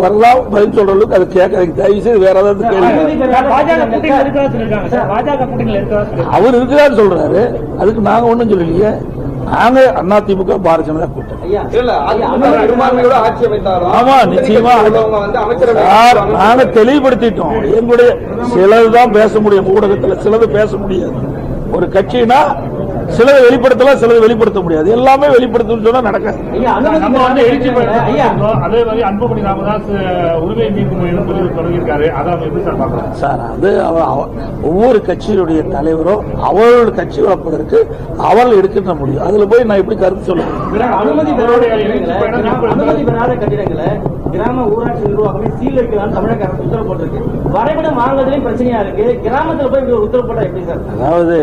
அவரெல்லாம் பதில் சொல்ற அளவுக்கு அதை கேட்க தயவு செய்து வேற ஏதாவது கேள்வி அவர் இருக்கிறான்னு சொல்றாரு. அதுக்கு நாங்க ஒண்ணும் சொல்லலையே. நாங்க அதிமுக பாரதிய ஜனதா கூட்டணி. ஆமா நிச்சயமா. நாங்க தெளிவுபடுத்திட்டோம். எங்களுடைய சிலதுதான் பேச முடியும். ஊடகத்துல சிலது பேச முடியாது. ஒரு கட்சினா சிலதை வெளிப்படுத்தலாம் சிலதை வெளிப்படுத்த முடியாது. எல்லாமே வெளிப்படுத்தணும்னு சொன்னா நடக்காது. அதே மாதிரி அன்புமணி ராமதாஸ் உரிமை மீட்பு சார் அது ஒவ்வொரு கட்சியினுடைய தலைவரும் அவர்களோட கட்சி வளர்ப்பதற்கு அவர்கள் எடுக்கின்ற முடியும் அதுல போய் நான் எப்படி கருத்து சொல்ல அனுமதி பெறாத கட்டிடங்களை, கிராம- எப்படி அனுமதி பெறாத கட்டிடங்களை கிராம ஊராட்சி நிர்வாகமே சீல் வைக்கலாம் தமிழக அரசு உத்தரவு போட்டிருக்கு. வரைபடம் வாங்குறதுலயும் பிரச்சனையா இருக்கு. கிராமத்துல போய் உத்தரவு போட்டா எப்படி சார்? அதாவது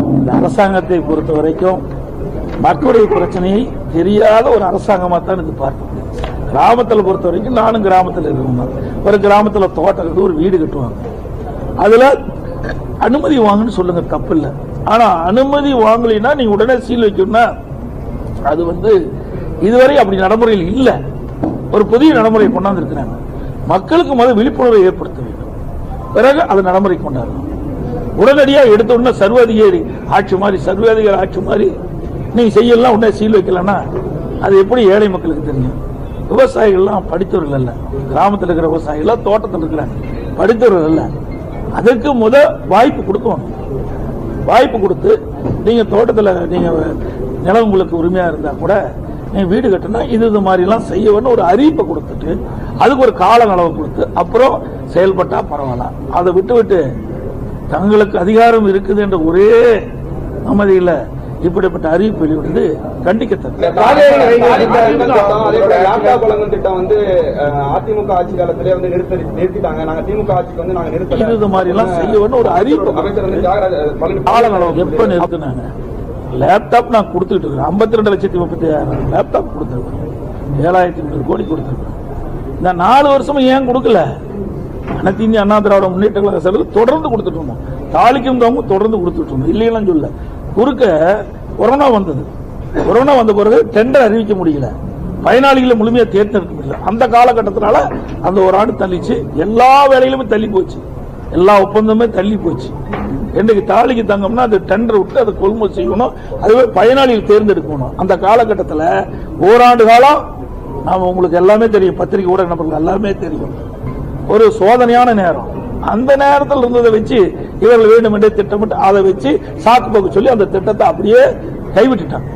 இந்த அரசாங்கத்தை பொறுத்த வரைக்கும் மக்களுடைய பிரச்சனையை தெரியாத ஒரு அரசாங்கமாக தான் இது பார்க்க முடியும் கிராமத்தில் பொறுத்த வரைக்கும் நானும் கிராமத்தில் இருக்கணும் ஒரு கிராமத்தில் தோட்டம் இருக்கு ஒரு வீடு கட்டுவாங்க. அதில் அனுமதி வாங்கன்னு சொல்லுங்க தப்பு இல்லை. ஆனால் அனுமதி வாங்கலைன்னா நீங்கள் உடனே சீல் வைக்கணும்னா அது வந்து இதுவரை அப்படி நடைமுறையில் இல்லை. ஒரு புதிய நடைமுறை கொண்டாந்துருக்கிறாங்க. மக்களுக்கு முதல் விழிப்புணர்வை ஏற்படுத்த வேண்டும். பிறகு அதை நடைமுறை கொண்டாடணும். உடனடியாக எடுத்த உடனே சர்வாதிகாரி ஆட்சி மாதிரி சர்வாதிகாரி ஆட்சி மாதிரி நீங்கள் செய்யலாம் உடனே சீல் வைக்கலன்னா அது எப்படி ஏழை மக்களுக்கு தெரியும்? விவசாயிகள்லாம் படித்தவர்கள் அல்ல. கிராமத்தில் இருக்கிற விவசாயிகள் தோட்டத்தில் இருக்கிறாங்க படித்தவர்கள் அல்ல. அதுக்கு முத வாய்ப்பு கொடுக்கணும். வாய்ப்பு கொடுத்து நீங்கள் தோட்டத்தில் நீங்கள் நிலம் உங்களுக்கு உரிமையாக இருந்தால் கூட நீங்கள் வீடு கட்டினா இது இது மாதிரிலாம் செய்யணும்னு ஒரு அறிவிப்பை கொடுத்துட்டு அதுக்கு ஒரு கால அளவு கொடுத்து அப்புறம் செயல்பட்டால் பரவாயில்ல. அதை விட்டு விட்டு தங்களுக்கு அதிகாரம் இருக்குது என்ற ஒரே அமைதியில் இப்படிப்பட்ட அறிவிப்பு வெளியிடுவது கண்டிக்கத்தக்கது. திட்டம், வந்து அதிமுக ஆட்சி காலத்திலே வந்து நிறுத்தி நிறுத்திட்டாங்க. நாங்க திமுக ஆட்சிக்கு வந்து நாங்க நிறுத்தல. இது செய்யணும்னு ஒரு அறிவிப்பு அமைச்சர் வந்து தியாகராஜ பழனி கால அளவு எப்ப நிறுத்தினாங்க? லேப்டாப் நான் கொடுத்துட்டு இருக்கேன். ஐம்பத்தி ரெண்டு லட்சத்தி முப்பத்தி ஆயிரம் லேப்டாப் கொடுத்துருக்கேன். ஏழாயிரத்தி முந்நூறு கோடி கொடுத்துருக்கேன். இந்த நாலு வருஷமும் ஏன் கொடுக்கல? அனைத்து இந்திய அண்ணா திராவிட முன்னேற்ற கழக செலவு தொடர்ந்து கொடுத்துட்டு இருந்தோம். தாலிக்கும் தவங்க தொடர்ந்து கொடுத்துட்டு இருந்தோம். இல்லையெல்லாம் சொல்ல. குறுக்க கொரோனா வந்தது. கொரோனா வந்த பிறகு டெண்டர் அறிவிக்க முடியல. பயனாளிகளை முழுமையாக தேர்ந்தெடுக்க முடியல. அந்த காலகட்டத்தினால அந்த ஒரு ஆண்டு தள்ளிச்சு. எல்லா வேலைகளுமே தள்ளி போச்சு. எல்லா ஒப்பந்தமே தள்ளி போச்சு. இன்றைக்கு தாலிக்கு தங்கம்னா அது டெண்டர் விட்டு அதை கொள்முதல் செய்யணும். அதுவே பயனாளிகள் தேர்ந்தெடுக்கணும். அந்த காலகட்டத்தில் ஓராண்டு காலம் நாம் உங்களுக்கு எல்லாமே தெரியும். பத்திரிகை ஊடக நபர்கள் எல்லாமே தெரியும். ஒரு சோதனையான நேரம். அந்த நேரத்தில் இருந்ததை வச்சு இவர்கள் வேண்டும் என்றே திட்டமிட்டு அதை வச்சு சாக்கு போக்கு சொல்லி அந்த திட்டத்தை அப்படியே கைவிட்டுட்டாங்க.